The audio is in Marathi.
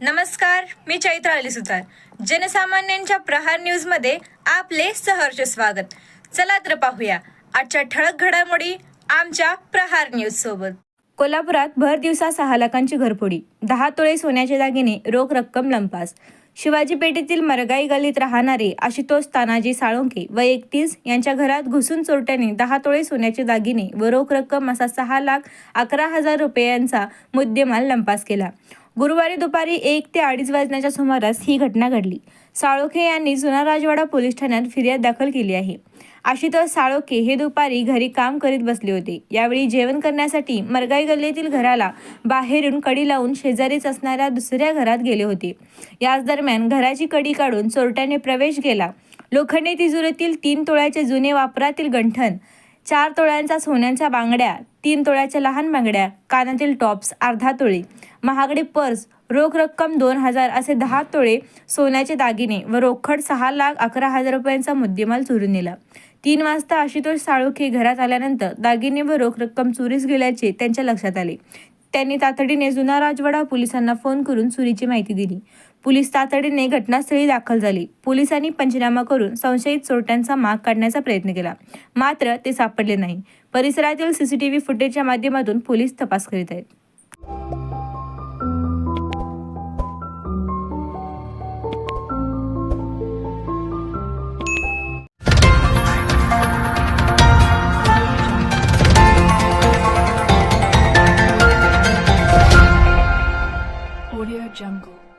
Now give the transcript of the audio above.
नमस्कार मी चैत्र अली सुतार. जनसामान्यांच्या प्रहार न्यूजमध्ये आपले सहर्ष स्वागत. चला तर पाहूया आजच्या ठळक घडामोडी आमच्या प्रहार न्यूज सोबत. कोल्हापुरात भर दिवसा सहा लाखांची घरफोडी दहा तोळे सोन्याचे दागिने रोख रक्कम लंपास. शिवाजी पेठेतील मरगाई गलीत राहणारे आशुतोष तानाजी साळुंके व एकतीस यांच्या घरात घुसून चोरट्याने दहा तोळे सोन्याचे दागिने व रोख रक्कम असा सहा लाख अकरा हजार रुपयांचा मुद्देमाल लंपास केला. गुरुवारी दुपारी एक ते अडीच वाजण्याच्या सुमारास ही घटना घडली. साळोखे यांनी जुना राजवाडा पोलीस ठाण्यात फिर्याद दाखल केली आहे. आशुतोष साळोखे हे दुपारी घरी काम करीत बसले होते. यावेळी जेवण करण्यासाठी मरगाई गल्लीतील घराला बाहेरून कडी लावून शेजारीच असणाऱ्या दुसऱ्या घरात गेले होते. याच दरम्यान घराची कडी काढून चोरट्याने प्रवेश केला. लोखंडी तिजोरीतील तीन तोळ्याचे जुने वापरातील गंठण चार तोळ्यांचा सोन्यांच्या बांगड्या तीन तोळ्याच्या लहान बांगड्या कानातील टॉप्स अर्धा तोळे. महागडे पर्स रोख रक्कम दोन हजार असे दहा तोळे सोन्याचे दागिने व रोखड सहा लाख अकरा हजार रुपयांचा मुद्देमाल चोरून नेला. तीन वाजता आशुतोष साळुखे घरात आल्यानंतर दागिने व रोख रक्कम चोरीस गेल्याचे त्यांच्या लक्षात आले. त्यांनी तातडीने जुना राजवाडा पोलिसांना फोन करून चोरीची माहिती दिली. पोलीस तातडीने घटनास्थळी दाखल झाले. पोलिसांनी पंचनामा करून संशयित चोरट्यांचा माग काढण्याचा प्रयत्न केला. मात्र ते सापडले नाही. परिसरातील सीसीटीव्ही फुटेजच्या माध्यमातून पोलीस तपास करीत आहेत. Audio Jungle.